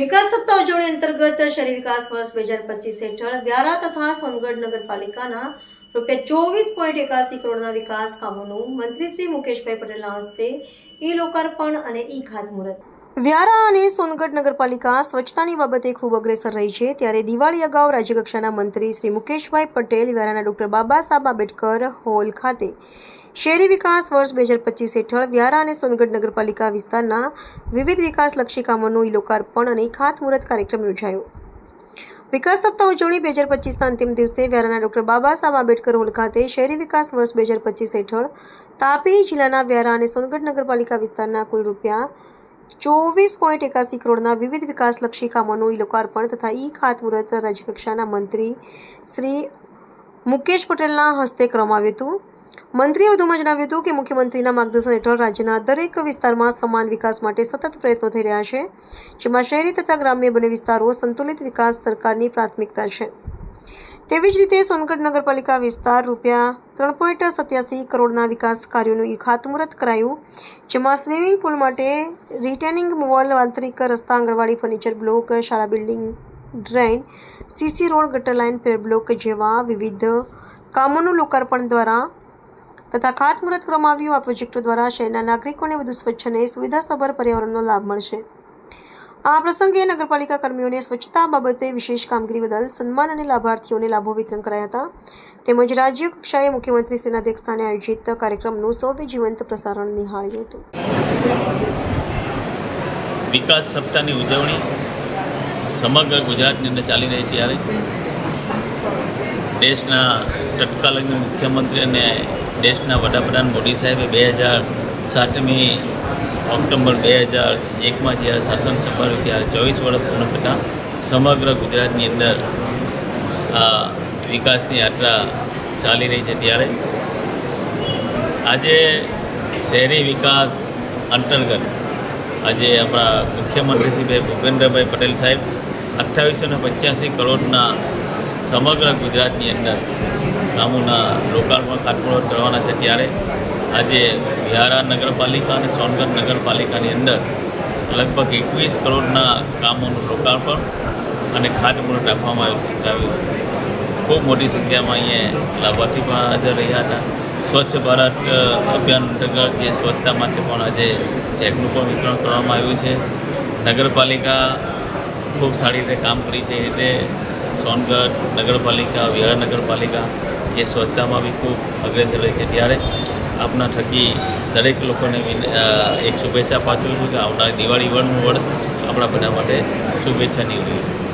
વિકાસ સપ્તાહ ઉજવણી અંતર્ગત શહેરી વિકાસ વર્ષ બે હજાર પચીસ હેઠળ વ્યારા તથા સોનગઢ નગરપાલિકાના રૂપિયા ચોવીસ પોઈન્ટ એકાસી કરોડના વિકાસ કામોનું મંત્રી શ્રી મુકેશભાઈ પટેલના હસ્તે ઈ લોકાર્પણ અને ઈ ખાતમુહૂર્ત. વ્યારા અને સોનગઢ નગરપાલિકા સ્વચ્છતાની બાબતે ખૂબ અગ્રેસર રહી છે. ત્યારે દિવાળી અગાઉ રાજ્યકક્ષાના મંત્રી શ્રી મુકેશભાઈ પટેલ, વ્યારાના ડૉક્ટર બાબા સાહેબ આંબેડકર હોલ ખાતે શહેરી વિકાસ વર્ષ બે હજાર પચીસ હેઠળ વ્યારા અને સોનગઢ નગરપાલિકા વિસ્તારના વિવિધ વિકાસલક્ષી કામોનું ઈ લોકાર્પણ અને ખાતમુહૂર્ત કાર્યક્રમ યોજાયો. વિકાસ સપ્તાહ ઉજવણી બે હજાર પચીસના અંતિમ દિવસે વ્યારાના ડૉક્ટર બાબા સાહેબ આંબેડકર હોલ ખાતે શહેરી વિકાસ વર્ષ બે હજાર પચીસ હેઠળ તાપી જિલ્લાના વ્યારા અને સોનગઢ નગરપાલિકા વિસ્તારના કુલ રૂપિયા ચોવીસ પોઈન્ટ એકાસી કરોડના વિવિધ વિકાસલક્ષી કામોનું લોકાર્પણ તથા ઈ ખાતમુહૂર્ત રાજ્યકક્ષાના મંત્રી શ્રી મુકેશ પટેલના હસ્તે કરવામાં આવ્યું હતું. મંત્રીએ વધુમાં જણાવ્યું હતું કે મુખ્યમંત્રીના માર્ગદર્શન હેઠળ રાજ્યના દરેક વિસ્તારમાં સમાન વિકાસ માટે સતત પ્રયત્નો થઈ રહ્યા છે, જેમાં શહેરી તથા ગ્રામ્ય બંને વિસ્તારો સંતુલિત વિકાસ સરકારની પ્રાથમિકતા છે. તેવી જ રીતે સોનગઢ નગરપાલિકા વિસ્તાર રૂપિયા ત્રણ પોઈન્ટ સત્યાસી કરોડના વિકાસ કાર્યોનું ખાતમુહૂર્ત કરાયું, જેમાં સ્વિમિંગ પુલ માટે રિટેનિંગ વોલ આંતરિક રસ્તા, આંગણવાડી, ફર્નિચર બ્લોક, શાળા બિલ્ડિંગ ડ્રેન સીસી રોડ, ગટર લાઇન બ્લોક જેવા વિવિધ કામોનું લોકાર્પણ દ્વારા તથા ખાતમુહૂર્ત કરવામાં આવ્યું. આ પ્રોજેક્ટો દ્વારા શહેરના નાગરિકોને વધુ સ્વચ્છ અને સુવિધાસભર પર્યાવરણનો લાભ મળશે. આ પ્રસંગે નગરપાલિકા કર્મીઓને સ્વચ્છતા બાબતે વિશેષ કામગીરી બદલ સન્માન અને લાભાર્થીઓને લાભો વિતરણ કરાયા હતા. તેમજ રાજ્ય કક્ષાએ મુખ્યમંત્રી શ્રીના અધ્યક્ષસ્થાને આયોજિત કાર્યક્રમનું સૌએ જીવંત પ્રસારણ નિહાળ્યું હતું. વિકાસ સપ્તાહની ઉજવણી સમગ્ર ગુજરાતની અંદર ચાલી રહી ત્યારે દેશના તત્કાલીન મુખ્યમંત્રી અને દેશના વડાપ્રધાન મોદી સાહેબે બે હજાર સાતમી ઓક્ટોબર બે હજાર એકમાં જ્યારે શાસન સંભાળ્યું ત્યારે ચોવીસ વર્ષ પૂર્ણ થતાં સમગ્ર ગુજરાતની અંદર, આ, વિકાસની યાત્રા ચાલી રહી છે ત્યારે. આજે શહેરી વિકાસ અંતર્ગત, આજે આપણા મુખ્યમંત્રી શ્રી ભાઈ ભૂપેન્દ્રભાઈ પટેલ સાહેબ, અઠ્ઠાવીસો ને પચ્યાસી કરોડના સમગ્ર ગુજરાતની અંદર કામોના લોકાર્પણ ખાતમુહૂર્ત કરવાના છે ત્યારે. આજે બિહારા નગરપાલિકા અને સોનગઢ નગરપાલિકાની અંદર લગભગ એકવીસ કરોડના કામોનું લોકાર્પણ અને ખાતમુહૂર્ત રાખવામાં આવ્યું છે ખૂબ મોટી સંખ્યામાં અહીંયા લાભાર્થી પણ હાજર રહ્યા હતા. સ્વચ્છ ભારત અભિયાન અંતર્ગત જે સ્વચ્છતા માટે પણ આજે ચેકનું પણ વિતરણ કરવામાં આવ્યું છે. નગરપાલિકા ખૂબ સારી રીતે કામ કરી છે, એ રીતે સોનગઢ નગરપાલિકા વિહાર નગરપાલિકા એ સ્વચ્છતામાં બી ખૂબ અગ્રેસર રહી છે. ત્યારે આપના થકી દરેક લોકોને એક શુભેચ્છા પાછું છું કે આવનારી દિવાળી વર્ષનું વર્ષ આપણા બધા માટે શુભેચ્છાની રહ્યું છે.